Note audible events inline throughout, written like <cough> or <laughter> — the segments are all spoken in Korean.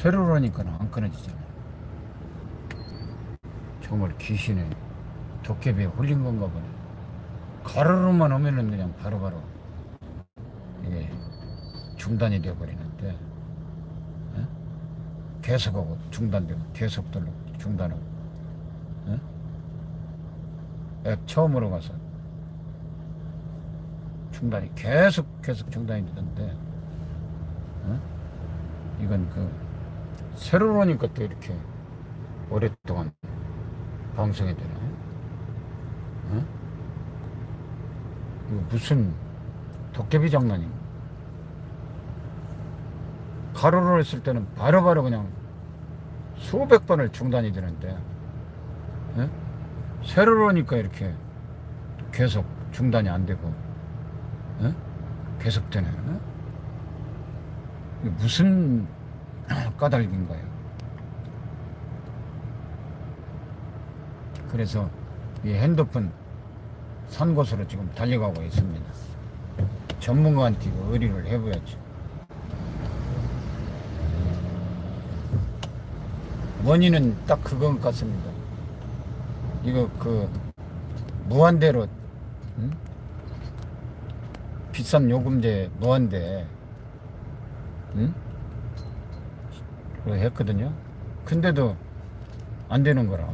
세로로니까 안 끊어지잖아. 정말 귀신에 도깨비에 홀린 건가 보네. 가로로만 오면은 그냥 바로바로 이게 중단이 되어버리는데 어? 계속하고 중단되고 계속들로 중단하고 어? 앱 처음으로 가서 중단이 계속 계속 중단이 되던데 어? 이건 그 세로로니까 또 이렇게 오랫동안 방송이 되네 어? 이거 무슨 도깨비 장난인가 가로로 했을 때는 바로 바로 그냥 수백 번을 중단이 되는데 예? 세로로니까 이렇게 계속 중단이 안 되고 예? 계속 되네 예? 이게 무슨 <clears throat> 까닭인가요 그래서 이 핸드폰 산 곳으로 지금 달려가고 있습니다 전문가한테 이거 의뢰를 해봐야지 원인은 딱 그건 같습니다. 이거 그 무한대로 응? 비싼 요금제 무한대 응? 했거든요. 근데도 안 되는 거라.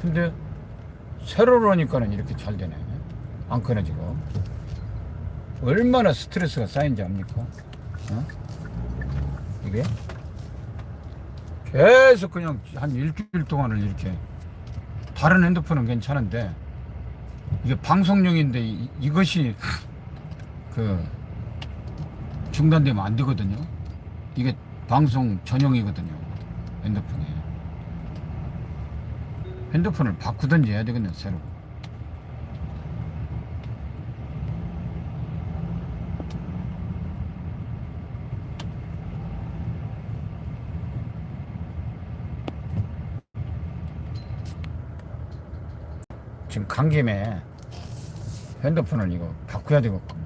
근데 세로로 하니까는 이렇게 잘 되네. 안 끊어지고. 얼마나 스트레스가 쌓인지 압니까? 어? 이게? 계속 그냥 한 일주일 동안을 이렇게 다른 핸드폰은 괜찮은데 이게 방송용인데 이, 이것이 그 중단되면 안 되거든요. 이게 방송 전용이거든요. 핸드폰이. 핸드폰을 바꾸든지 해야 되겠네, 새로. 지금 간 김에 핸드폰을 이거 바꿔야 되겠구만.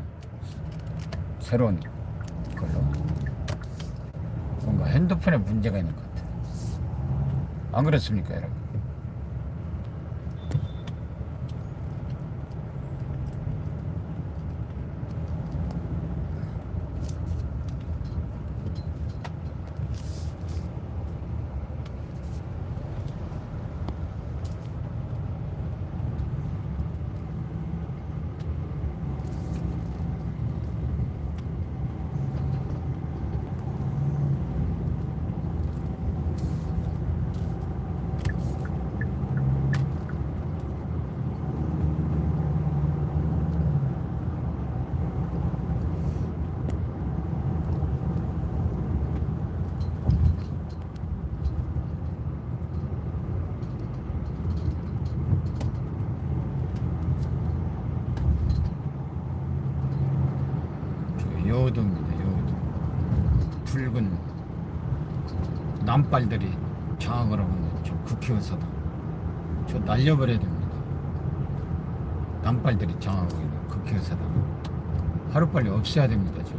새로운 걸로. 뭔가 핸드폰에 문제가 있는 것 같아. 안 그렇습니까, 여러분? 저 여우도입니다, 여우도. 붉은 남발들이 장악을 하고 있는 저 국회의사다. 저 날려버려야 됩니다. 남발들이 장악하고 있는 국회의사다. 하루빨리 없애야 됩니다, 저.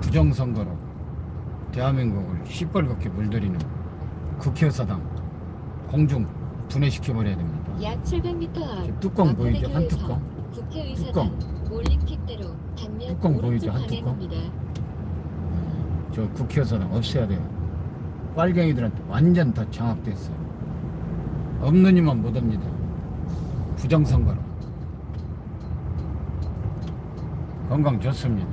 부정선거로 대한민국을 시뻘겋게 물들이는 국회의사당 공중 분해시켜버려야 됩니다. 약 700m 앞저 뚜껑 보이죠? 한 뚜껑. 국회의사당 올림픽대로 방면 뚜껑 오른쪽 보이죠? 한 뚜껑? 방향입니다. 저 국회의사당 없애야 돼요. 빨갱이들한테 완전 다 장악됐어요. 없는 이만 못 옵니다. 부정선거로. 건강 좋습니다.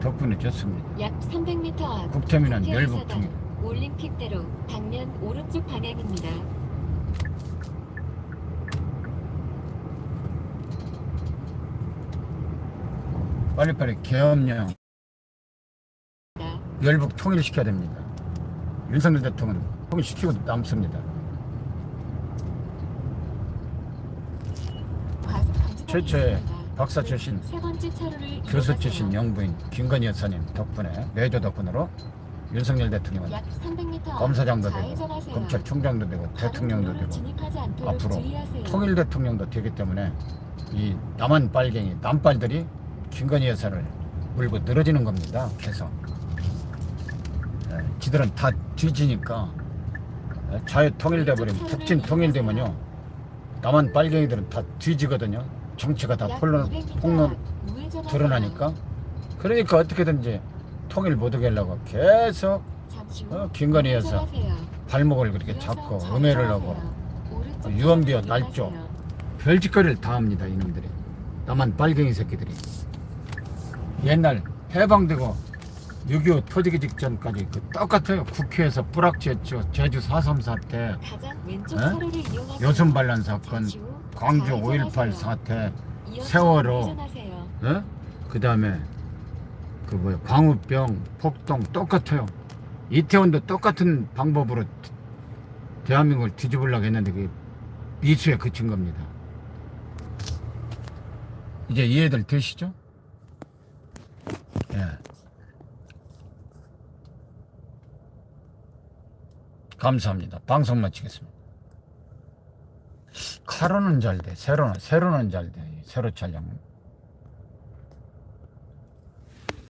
덕분에 좋습니다. 약 300m 앞 국회의사당. 올림픽대로 방면 오른쪽 방향입니다. 빨리빨리 계엄령 열복 통일시켜야 됩니다. 윤석열 대통령은 통일시키고 남습니다. 최초의 박사 출신 교수. 출신 영부인 김건희 여사님 덕분에 내조 덕분으로 윤석열 대통령은 약 300m 앞 검사장도 되고. 검찰총장도 되고 대통령도 되고 앞으로. 통일 대통령도 되기 때문에 이 남한 빨갱이 남빨들이 김건희 여사를 물고 늘어지는 겁니다. 계속 예, 지들은 다 뒤지니까 예, 자유 통일돼 버리면 북진 통일되면요 남한 빨갱이들은 다 뒤지거든요 정치가 다약 폭론 200m 폭론. 드러나니까 그러니까 어떻게든지 통일 못 오게 하려고 계속 어, 김건희여서 우회전하세요. 발목을 그렇게 잡고. 음해를 하고 유언비어 날조. 별짓거리를 다 합니다 이놈들이 남한 빨갱이 새끼들이 옛날 해방되고 6.25 터지기 직전까지 그 똑같아요 국회에서 뿌락지였죠 제주 4.3 사태 가장 왼쪽 에? 차로를 이용하세요. 여순 반란 사건 광주 좌회전하세요. 5.18 사태 세월호. 우회전하세요. 어? 그 다음에 그 뭐야 광우병 폭동 똑같아요 이태원도 똑같은 방법으로 디- 대한민국을 뒤집으려고 했는데 그게 미수에 그친 겁니다 이제 이해들 되시죠? 예. 감사합니다. 방송 마치겠습니다. 카로는 잘 돼. 세로는 세로는 잘 돼. 세로 촬영